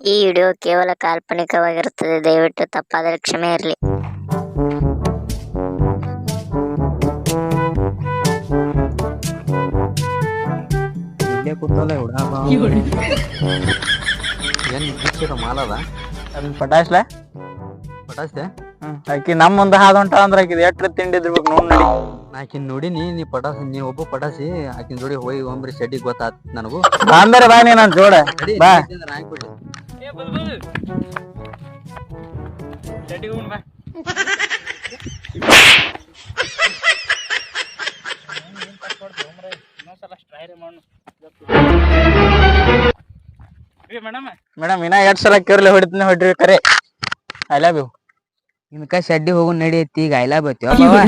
ಈ ವಿಡಿಯೋ ಕೇವಲ ಕಾಲ್ಪನಿಕವಾಗಿರುತ್ತದೆ ದಯವಿಟ್ಟು ತಪ್ಪಾದರೆ ಕ್ಷಮೆ ಇರಲಿ. ಪಟಾಸ್ಲೆ ಪಟಾಸ್ತೆ ಆಕಿ ನಮ್ ಮುಂದ ಹಾದ್ ಹೊಂಟ ಅಂದ್ರ ಆಕಿ ಎಟ್ರ ತಿಂಡಿದ್ಬೇಕು ನೋಡ್ ನಡಿ. ಆಕಿನ್ ನೋಡಿನಿ ನೀ ಪಟಾಸ್ ನೀ ಒಬ್ಬ ಪಟಾಸಿ ಆಕಿನ್ ಜೋಡಿ ಹೋಗಿ ಒಂಬ್ರಿ ಶೆಡ್ಡಿಗೆ ಗೊತ್ತಾತ್ ನನಗೂ. ಬಾಂಬೆರೆ ಬಾ ನೀ ನನ್ ಜೋಡ. ನಡಿ, ಮೇಡಮ್. ಇನ್ನ ಎರಡ್ ಸಲ ಕೇರ್ಲಿ ಹೊಡಿತೀನಿ ಹೊಡ್ರಿ ಕರೆ. ಐ ಲವ್ ಯು ಇನ್ಕ ಶಡ್ಡಿ ಹೋಗು ನಡಿಯತ್ತಿ, ಈಗ ಐ ಬಾವ.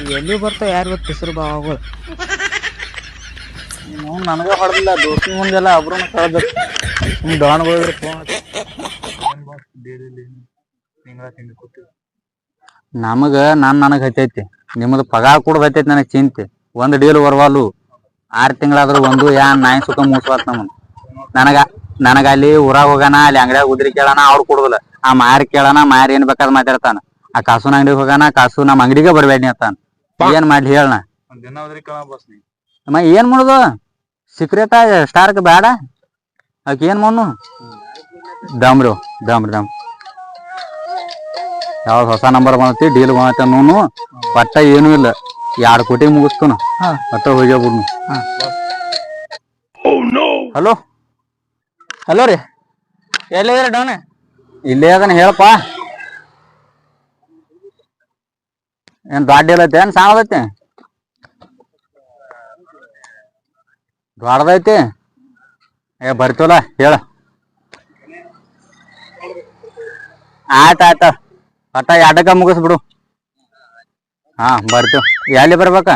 ಈಗ ಎಲ್ಲಿ ಬರ್ತಾವ ಯಾರು ಗೊತ್ತ ಹೆಸರು ಬಾವಗಳು ನನಗ ಹೊಡೆದಿಲ್ಲ ದೋಸ್ತಿ ಮುಂದೆಲ್ಲ ಅಬ್ರು ಕಳ್ಬೇಕು. ಫೋನ್ ನಮಗ ನನ್ ನನಗ್ ಹತ್ತೈತಿ ನಿಮ್ದು ಪಗಾರ ಕೂಡ ಹತ್ತೈತಿ ನನಗ್ ಚಿಂತೆ. ಒಂದ್ ಡೀಲ್ ಬರ್ವಾಲು ಆರ್ ತಿಂಗಳಾದ್ರೂ ಒಂದು ಯಾ ನಾಯಿ ಸುಖ ನಮ್ಮನ್. ನನಗ ನನಗ ಅಲ್ಲಿ ಊರಾಗ ಹೋಗಾನ ಅಲ್ಲಿ ಅಂಗಡಿಯಾಗ ಉದ್ರಿ ಕೇಳಾನ ಅವ್ರು ಕೊಡುದಿಲ್ಲ. ಆ ಮಾರಿ ಕೇಳಾನ ಮಾರಿ ಏನ್ ಬೇಕಾದ್ ಮಾತಾಡ್ತಾನ. ಆ ಕಾಸುನ ಅಂಗಡಿಗೆ ಹೋಗಾನ ಕಾಸು ನಮ್ ಅಂಗಡಿಗೆ ಬರ್ಬೇಡಿ ಅಂತಾನ. ಏನ್ ಮಾಡ್ಲಿ ಹೇಳಣ ದಿನ ಹೋದ್ರಿ ಕಳ ಬಸ್ ನೀ. ಅಮ್ಮ ಏನ್ ಮಾಡುದು? ಸೀಕ್ರೆಟ್ ಸ್ಟಾರ್ಕ್ ಬೇಡ? ಆಕೆ ಏನು ಮಾಡು ದಮ್ರಿ ದಮ್ರಿ ಡಾಮ್ ಯಾವ್ದು ಹೊಸ ನಂಬರ್ ಬಂದತಿ ಡೀಲ್ ಬಂದತಿ ಅನ್ನೋನು ಪಟ್ಟ ಏನೂ ಇಲ್ಲ. ಎರಡು ಕೋಟಿ ಮುಗಿಸ್ತನು ಹಾ. ಹೋಗ್ಯಾಬಿಡ್ನು ಹೋಗ್ಯ ಬಿಡ್ನು ಹಲೋ? ಹಲೋ ರೀ. ಎಲ್ಲಿದ್ದೀರ ಡಾನ್ ಇಲ್ಲೇ ಅದನ್ನ ಹೇಳಪ್ಪ. ಏನ್ ದೊಡ್ಡ ಇಲ್ಲೈತೆ ಏನ್ ಸಾಣದೈತಿ ದೊಡ್ಡದೈತಿ ಏ ಬರ್ತೀವಲ್ಲ ಹೇಳ. ಆಯ್ತ ಆಯ್ತ. ಒಟ್ಟ ಎಡಕ ಮುಗಿಸ್ಬಿಡು. ಹಾ ಬರ್ತೀವ್. ಎಲ್ಲಿ ಬರ್ಬೇಕ?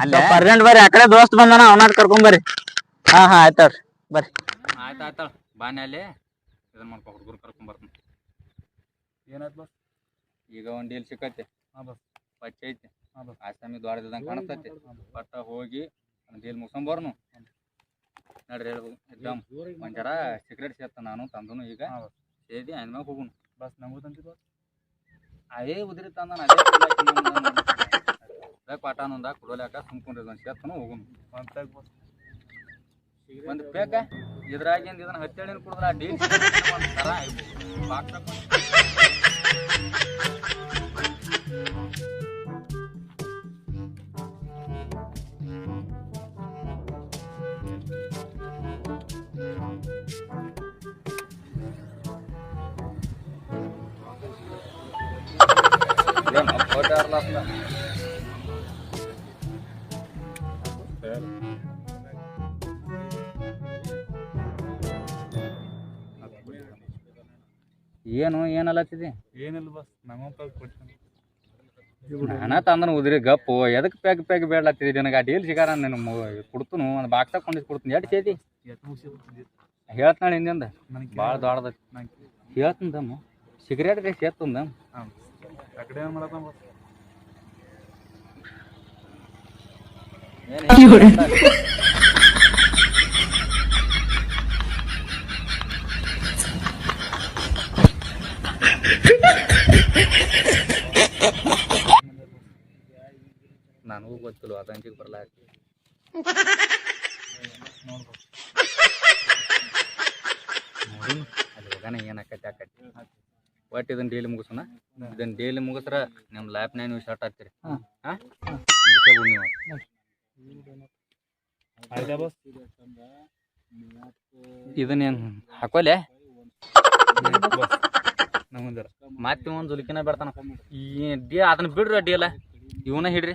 ಅಲ್ಲೇ? ಅರ್ಜೆಂಟ್ ಬರ್ರಿ ಆ ಕಡೆ ದೋಸ್ತ್ ಬಂದಾನ ಅವನಾಟ್ ಕರ್ಕೊಂಡ್ ಬರ್ರಿ. ಹಾ ಹಾ ಆಯ್ತವ್ರಿ ಬರ್ರಿ. ಆಯ್ತು ಆಯ್ತು ಬಾನಿ ಅಲ್ಲಿ. ಇದನ್ನ ಮಾಡ್ಕೊ ಹುಡುಗರು ಕರ್ಕೊಂಡ್ ಬರ್ತೀನಿ. ಏನಾಯ್ತು ಬಸ್ ಈಗ ಒಂದ್ ಡೀಲ್ ಸಿಕ್ಕೈತಿ. ಪಚ್ಚ ಐತಿ ಆಸಾಮಿ ದ್ವಾರದಂಗ ಕಾಣಿಸ್ತೈತಿ. ಬಟ್ ಹೋಗಿ ಡೀಲ್ ಮುಗಿಸ್ಕೊಂಡ್ ಬರ್ನು. ನಡ್ರಿ ಹೇಳಿ ಎಕ್ಸಾಮ್ ಒಂದ್ ಜರ ಸಿಗರೇಟ್ ಸೇರ್ತ ನಾನು ತಂದನು ಈಗ. ಸೇದಿ ಆಯ್ನ ಮ್ಯಾಗ ಹೋಗುನು. ಬಸ್ ನಂಗೂ ತಂದಿ ಬಸ್. ಅದೇ ಉದ್ರಿ ತಂದ ಅದೇ ಪಾಠನೊಂದ ಕುಡೋಲ್ಯಾಕ ಸುಮ್ಕೊಂಡ್ರಿ ಒಂದ್ ಸೇರ್ತನು ಹೋಗುನು. ಒಂದು ಬೇಕ? ಇದ್ರಾಗಿಂದ ಇದನ್ನ ಹತ್ತೇಳಿನ ಕುಡಿದ್ರ ಆ ಡೀಲ್ ಒಂದ್ ತರ ಬಾಕ್ಸ್ ಏನು ಏನಲ್ಲತ್ತಿದಿ ಏನಿಲ್ಲ ಬಸ್ ನಮ್ಮ ತಂದನ ಉದ್ರಿ ಗಪ್ಪು ಎದಕ್ಕೆ ಪ್ಯಾಕ್ ಪ್ಯಾಕ್ ಬೇಡ್ಲತ್ತಿದಿ ನನಗೆ? ಆ ಡೀಲ್ ಸಿಗಾರ ನಾನು ಕೊಡ್ತನು ಒಂದು ಬಾಕ್ಸ್ ಕೊಂಡಿದ್ ಕೊಡ್ತೀನಿ. ಎಷ್ಟು ಸೇದಿ? ಹೇಳ್ತಾಳೆ ಹಿಂದಿಂದ? ಭಾಳ ದೊಡ್ಡದ ಹೇಳ್ತಂದಮ್ಮ ಸಿಗರೇಟ್ ರೀ ಸೇರ್ತಂದ ಆ ಕಡೆ ಏನ್ ಮಾಡತ್ತ ಬಸ್ ನನಗೂ ಗೊತ್ತಿಲ್ಲ ಅದಂಜಿಗೆ ಬರಲ್ಲ ನೋಡಿ ಅಲ್ಲಿ ಹೋಗಾನ ಏನಾಕೈತಿ ಆಕೈತಿ ಒಟ್ಟು ಇದನ್ನ ಡೈಲಿ ಮುಗಿಸೋಣ? ಇದನ್ನ ಡೈಲಿ ಮುಗಿಸ್ರ ನಿಮ್ಮ ಲ್ಯಾಪ್ನಾಗ ನೀವು ಶಾರ್ಟ್ ಆಗ್ತೀರಿ. ಇದನ್ನೇನ್ ಹಾಂ? ಇದನ್ನ ನೀವು. ಇದನ್ನೇನು ಹಾಕೋಲೆ? ಮತ್ತೆ ಒಂದು ಜುಲಿಕಿನ ಬರ್ತಾನ ಈ ಡಿ ಅದನ್ನ ಬಿಡ್ರಿ ಅಡ್ಡಿ ಅಲ್ಲ ಇವನ ಹಿಡ್ರಿ.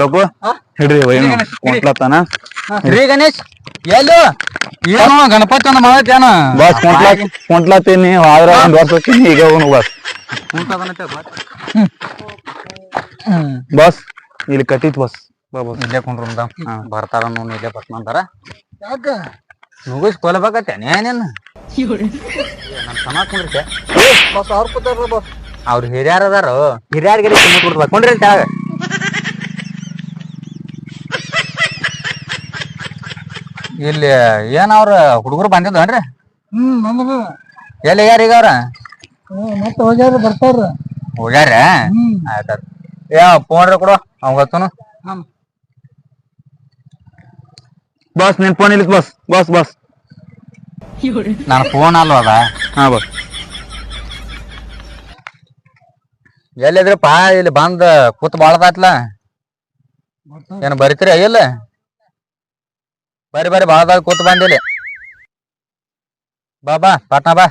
ಲಗು ಹಿಡ್ರಿ ಏನು? ಕೊಂಟ್ಲತ್ತಾನ ರೀ ಗಣೇಶ್. ಎಲ್ಲೋ? ಏನು ಗಣಪತಿ ಮಾಡತ್ತೇನ ಬಸ್ ಕುಂಟ್ಲಾ ಕುಂಟ್ಲಾತೀನಿ ಆದ್ರ ಒಂದ್ ವರ್ಷ ಹೋಗ್ತೀನಿ ಈಗ ಅವನು ಬಸ್. ಬಸ್ ಇಲ್ಲಿ ಕಟ್ಟಿತ್ ಬಸ್. ಬಾ ಬಾ. ಇಲ್ಲೇ ಕುಂಡ್ರ ಬರ್ತಾರ ನೋಡ್ ಇಲ್ಲೇ ಬರ್ತಾರ ಯಾಕ? ಏನೇನು? ಸಮ ಕುಂಡ್ರಿತೆ ಬಸ್ ಅವ್ರ ಕೂತಾರ ಬಸ್. ಅವ್ರ ಹಿರಿಯರ್ ಅದಾರ. ಕುಂಡ್ರಿ ಅಂತ ಹೇಳ ಇಲ್ಲಿ ಏನ್ ಅವ್ರ ಹುಡುಗರು ಬಂದಿದ್ದನ್ರಿ? ಹ್ಮ್ ಎಲ್ಲಿ ಯಾರ ಈಗ ಅವ್ರ? ಮತ್ತೆ ಹೋಗ್ಯಾರ ಬರ್ತಾರ. ಹೋಗ್ಯಾರ? ಆಯ್ತಾಯ್ತು ಏ ಫೋನ್ ಕೊಡು ಅವ್ ಗೊತ್ತನು ಬಸ್ ನಿನ್ ಫೋನ್ ಇಲ್ಲಿ ಬಸ್ ಬಸ್ ಬಸ್. ನಾನು ಫೋನ್ ಅಲ್ವಾ ಅದ. ಹಾ ಬಸ್. ಎಲ್ಲಿದ್ರಪ್ಪ ಇಲ್ಲಿ ಬಂದ ಕೂತ್ ಬಾಳದಾತ್ಲ? ಏನ್ ಬರಿತೀರಿ ಇಲ್ಲ ಬರಿ ಬರಿ ಬಾಳದಾಗ ಕೂತ್ ಬಂದಿಲ್ಲಿ ಬಾ ಬಾ ಪಾಟ್ನಾ ಬಾ.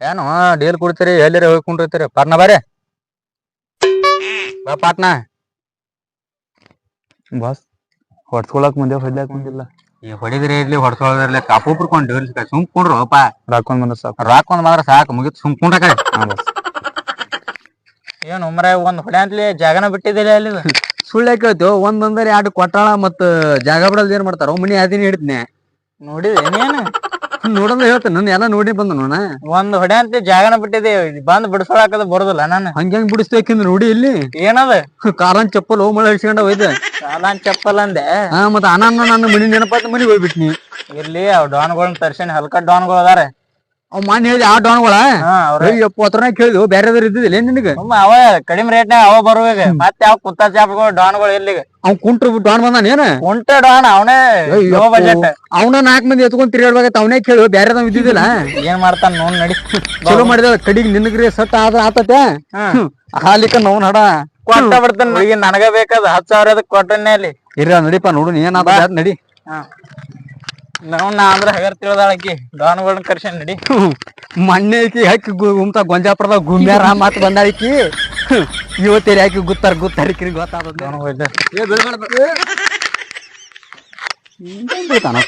ಏನು ಡೀಲ್ ಕುಡ್ತೀರಿ ಎಲ್ಲಿರಿ ಹೋಗಿ ಕುಂಡಿರ್ತೀರಿ? ಪಾಟ್ನಾ ಬಾರಿ ಬಾ ಪಾಟ್ನಾ. ಬಸ್ ಹೊಡ್ಸ್ಕೊಳಕ್ ಮುಂದೆ ಹೊಡ್ಲಾಕ್ ಮುಂದಿಲ್ಲ. ಈ ಹೊಡಿದ್ರಿ ಇರ್ಲಿ ಹೊಡ್ಸೋದ್ರಲ್ಲಿ ಕಾಪು ಕೊಂಡು ಡೀಲ್ ಸುಮ್ಕೊಂಡ್ರು ಅಪ್ಪ. ರಾಕೊಂಡ್ ಬಂದ್ರ ಸಾಕು. ರಾಕೊಂಡ್ ಒಂದ್ ಸಾಕು ಮುಗಿತ್ ಸುಮ್ಕೊಂಡ್ರೆ ಏನು ಉಮ್ರ ಒಂದ್ ಹೊಡೆ ಅಂತಲಿ ಜಾಗನ ಬಿಟ್ಟಿದಿಲ್ಲ ಅಲ್ಲಿ ಸುಳ್ಳು ಕೇಳ್ತೇವ? ಒಂದ್ ಎರಡು ಕೊಟ್ಟಾಳ ಮತ್ತ ಜಾಗ ಬಿಡಲ್ದ ಏನ್ ಮಾಡ್ತಾರ? ಮನಿ ಅದಿನ ಹಿಡಿದ್ನೆ. ನೋಡಿದೆ ಏನೇನು? ನೋಡಂದ ಹೇಳ್ತೇನೆ. ನನ್ನ ಎಲ್ಲ ನೋಡಿ ಬಂದ ನೋಣ ಒಂದ್ ಹೊಡೆ ಅಂತ ಜಾಗನ ಬಿಟ್ಟಿದೆ ಬಂದ್ ಬಿಡಿಸೋಳಕದ ಬರೋದಿಲ್ಲ ನಾನು. ಹಂಗಂಗ್ ಬಿಡಿಸ್ಬೇಕಂದ್ರ ನೋಡಿ ಇಲ್ಲಿ? ಏನದ? ಕಾಲನ್ ಚಪ್ಪಲ್ ಹೋಗ್ ಮಳೆ ಹಿಡ್ಸ್ಕೊಂಡ ಹೋಯ್ದ. ಕಾಲನ್ ಚಪ್ಪಲ್ ಅಂದೆ. ಹಾ ಮತ್ತ ಅನ್ನ ನನ್ನ ಮನಿ ನೆನಪಾತ ಮನಿಗ್ ಹೋಗ್ಬಿಟ್ನಿ. ಇರ್ಲಿ ಅವ್ ಡಾನ್ಗಳನ್ನ ತರ್ಸೇನಿ ಹಲ್ಕ ಡಾನ್ಗಳು ಅದಾರ. ಅವ್ ಮಾನ್ ಹೇಳಿ ಆ ಡಾನ್ಗಳ ಹಾ ಅಯ್ಯಪ್ಪ ಹತ್ರನ ಕೇಳಿದ್ವು. ಬೇರೆದವ್ರು ಇದ್ದಿದ್ದಿಲ್ಲ ಏನ್ ನಿನಗ? ಸುಮ್ಮ ಅವ ಕಡಿಮೆ ರೇಟ್ನಾಗ ಅವ ಬರುವಾಗ ಮತ್ತೆ ಯಾವ ಕುತ್ತ ಚಾಪಗಳು ಡಾನ್ಗಳು ಇಲ್ಲಿಗ ಅವ್ ಕುಂಟ್ರು ಡಾನ್ ಬಂದಾನ ಏನ? ಕುಂಟ ಡಾನ್ ಅವನೇ ಲೋ ಬಜೆಟ್ ಅವನ ನಾಲ್ಕ್ ಮಂದಿ ಎತ್ಕೊಂಡ್ ತಿರ್ಗಾಡ್ಬೇಕಂತ ಅವನೇ ಕೇಳು. ಬೇರೆದವ್ ಇದ್ದಿದ್ದಿಲ್ಲ. ಏನ್ ಮಾಡ್ತಾನ ನೋನ್ ನಡಿ. ಚಲೋ ಮಾಡಿದ. ಕಡಿಗ್ ನಿನಗ್ರಿ ಸಟ್ ಆದ್ರ ಆತತೆ. ಹಾಲಿಕ ನೋನ್ ಹಡ ಕೊಟ್ಟ ಬಿಡ್ತಾನ ನನಗ ಬೇಕಾದ ಹತ್ತು ಸಾವಿರ ಕೊಟ್ಟನೆ ಅಲ್ಲಿ? ಇರ ನಡಿಪ ನೋಡು. ನೀನ್ ಏನಾದ ನಡಿ. ನಾವ್ ನಾ ಅಂದ್ರ ಹಗರ್ ತಿಳಿದಾಳಕಿ ಡಾನ್ಗಳನ್ನ ಕರ್ಸೇನ್ ನಡಿ ಮಣ್ಣೆ ಐಕಿ ಹಾಕಿ ಗುಮ್ತಾ ಗೊಂಜಾಪುರದಾಗ ಗುಮ್ಯಾರ ಮಾತು ಬಂದಾಳಿಕಿ ಇವತ್ತೇರಿ ಹಾಕಿ ಗುತ್ತಾರ ಗುತ್ತಾರಿಕ್ರಿ ಗೊತ್ತಾದ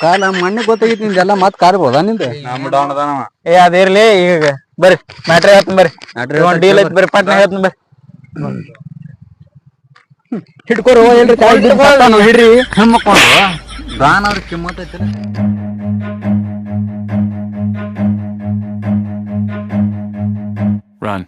ಕಾಲ ಮಣ್ಣೆ ಗೊತ್ತಾಗಿತ್ತು ನಿಂದೆಲ್ಲ ಮತ್ ಕಾರ್ಬೋದ ನಿಂದ ನಮ್ಮ ಡಾನ್ ಅದಾನವ ಏ ಅದೇರ್ಲಿ ಈಗ ಬರ್ರಿ ಮ್ಯಾಟ್ರಿ ಹೇಳ್ತೀನಿ ಬರ್ರಿ ಒಂದ್ ಡೀಲ್ ಐತಿ ಬರ್ರಿ ಪಟ್ನ ಹೇಳ್ತೀನಿ ಬರ್ರಿ ಹಿಡ್ಕೊರು ಬಿದ್ದು ಸತ್ತಾನು, ಹಿಡ್ರಿ ಹೆಮ್ಮಕ್ಕೊಂಡು ಡಾನ್ ಅವ್ರ ಕಿಮ್ಮತ್ ಐತಿ Run.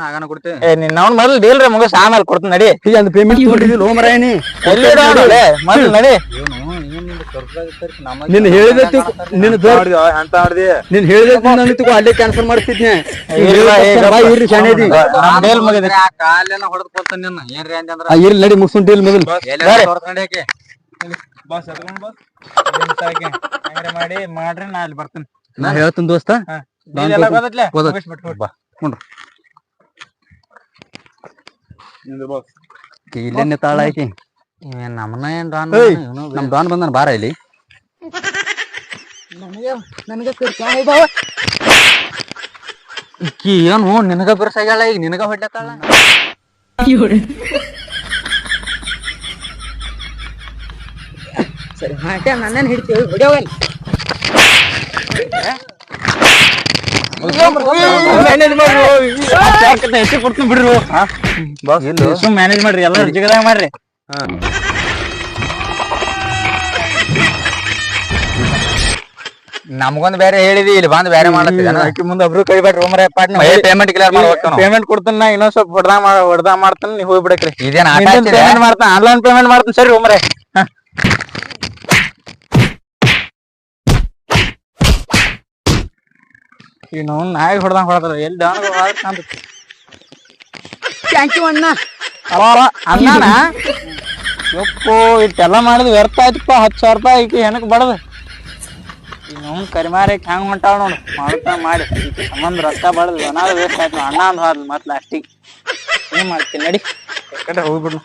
ನಾಗನ ಕೊಡ್ತೇವೆ ಏ ನಿನ್ನ ಅವ್ನ ಮೊದಲು ಡೀಲ್ ರೀ ಮುಗಿಸ್ ಆಮೇಲೆ ಕೊಡ್ತೀನಿ ನಡಿ ಈಗ ಒಂದು ಪೇಮೆಂಟ್ ಕೊಟ್ಟಿದ್ದಿಲ್ಲ ಓ ಮರಾಯನಿ ಎಲ್ಲಿ ಮೊದಲು ನಡಿ ನಿನ್ ಹೇಳಿದ ಅಂತ ಮಾಡ್ದಿ ನೀನ್ ಹೇಳಿದ ನನಗೂ ಅಲ್ಲೇ ಕ್ಯಾನ್ಸಲ್ ಇಲ್ಲ, ಶಾಣೆದಿ ಹೊಡೆದ್ ಕೊಡ್ತಾನೆ ನಿನ್ನ. ಏನ್ರಿ ಅಂದ್ರ ಆ, ಇರ್ಲಿ ನಡಿ ಮುಗಿಸ್ಕೊಂಡ್ ಡೀಲ್ ಮೊದಲು ಬಸ್ ಎತ್ಕೊಂಡ್ ಬಸ್ ಹಂಗ್ರೆ ಮಾಡಿ ಮಾಡ್ರಿ ನಾ ಅಲ್ಲಿ ಬರ್ತೀನಿ. ನಾ ಹೇಳ್ತೀನಿ ದೋಸ್ತ. ಇಲ್ಲೇನೆ ತಾಳ ಆಕಿ ನಮ್ ಡಾನ್ ಬಂದಾನ ಬಾರ ಇಲ್ಲಿ ಇಕ್ಕಿ ಏನು ನಿನಗ ಬಿರ್ಸಾಗ್ಯಾಳ ಈಗ ನಿನಗ ಹೊಡ್ಲತ್ತಾಳ ಸರಿ ಹಾಕ್ಯ ನನ್ನೇನ್ ಹಿಡ್ತೀವಿ ಸುಮ್ ಮ್ಯಾನೇಜ್ ಮಾಡ್ರಿ ಎಲ್ಲ ಜಿಗದಾಗ ಮಾಡ್ರಿ ನಮಗೊಂದ್ ಬೇರೆ ಹೇಳಿದಿ ಇಲ್ಲಿ ಬಂದ್ ಬೇರೆ ಮಾಡ್ತೀನಿ ಆಕಿ ಮುಂದೆ ಒಬ್ರು ಕೈ ಬಿಟ್ರಿ ಒಮ್ಮರೆ ಪಾಟ್ನ ಪೇಮೆಂಟ್ ಕ್ಲಿಯರ್ ಮಾಡ್ಬೇಕು ಪೇಮೆಂಟ್ ಕೊಡ್ತೀನಿ ನಾ ಇನ್ನೊಂದ್ ಸ್ವಲ್ಪ ಹೊಡ್ದಾ ಮಾಡ ಹೊಡ್ದಾ ಮಾಡ್ತಾನ ನೀವು ಹೋಗಿ ಬಿಡಕ್ರಿ. ಇದೇನ್ ಆಟ ಪೇಮೆಂಟ್ ಮಾಡ್ತಾನ ಆನ್ಲೈನ್ ಪೇಮೆಂಟ್ ಮಾಡ್ತೀನಿ ಸರಿ ಒಮ್ಮರೆ. ಈಗ ನಾವು ನಾಯಿ ಹೊಡ್ದಂಗ್ ಹೊಡ್ತಾರ ಎಲ್ಲಿ ಅಂತ ಥ್ಯಾಂಕ್ ಯು ಅಣ್ಣ. ಅಣ್ಣನ? ಯಪ್ಪೋ ಇಟ್ಟೆಲ್ಲ ಮಾಡಿದ್ ವ್ಯರ್ಥ ಆಯ್ತಪ್ಪ, ಹತ್ತು ಸಾವಿರ ರೂಪಾಯಿ ಐತಿ, ಹೆಣಕ್ ಬಡದು. ನಾವು ಕರಿಮಾರಿ ಹ್ಯಾಂಗ್ ಹೊಂಟಾವ ನೋಡು, ಮಾಡ್ತಾ ಮಾಡಿ. ಸಂಬಂಧ ರೊಕ್ಕ ಬಡದು, ಏನಾದ್ರು ವೇಸ್ಟ್ ಆಯ್ತು ಅಣ್ಣ ಅಂದ್ ಹೋದ್ಲು ಮತ್ತೆ ಲಾಸ್ಟಿಗೆ ಏನ್ ಮಾಡ್ತೀನಿ ನಡಿ. ಕಡೆ ಹೋಗ್ಬಿಡ್ನು.